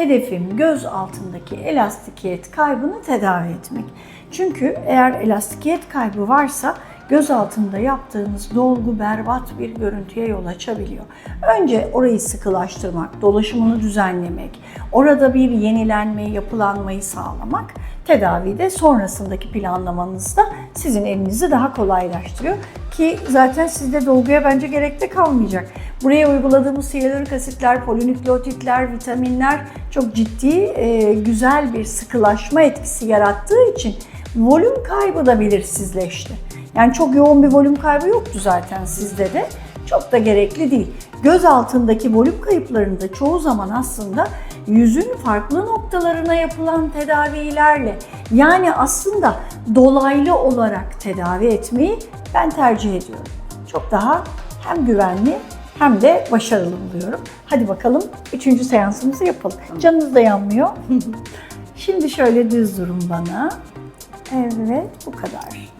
hedefim göz altındaki elastikiyet kaybını tedavi etmek. Çünkü eğer elastikiyet kaybı varsa göz altında yaptığınız dolgu berbat bir görüntüye yol açabiliyor. Önce orayı sıkılaştırmak, dolaşımını düzenlemek, orada bir yenilenme, yapılanmayı sağlamak tedavide sonrasındaki planlamanızda sizin elinizi daha kolaylaştırıyor. Ki zaten sizde dolguya bence gerek de kalmayacak. Buraya uyguladığımız hyaluronik asitler, polinükleotitler, vitaminler çok ciddi, e, güzel bir sıkılaşma etkisi yarattığı için volüm kaybı da belirsizleşti. Yani çok yoğun bir volüm kaybı yoktu zaten sizde de. Çok da gerekli değil. Göz altındaki volüm kayıplarında çoğu zaman aslında yüzün farklı noktalarına yapılan tedavilerle yani aslında dolaylı olarak tedavi etmeyi ben tercih ediyorum. Çok daha hem güvenli hem de başarılı buluyorum. Hadi bakalım üçüncü seansımızı yapalım. Canınız da yanmıyor. Şimdi şöyle düz durun bana. Evet bu kadar.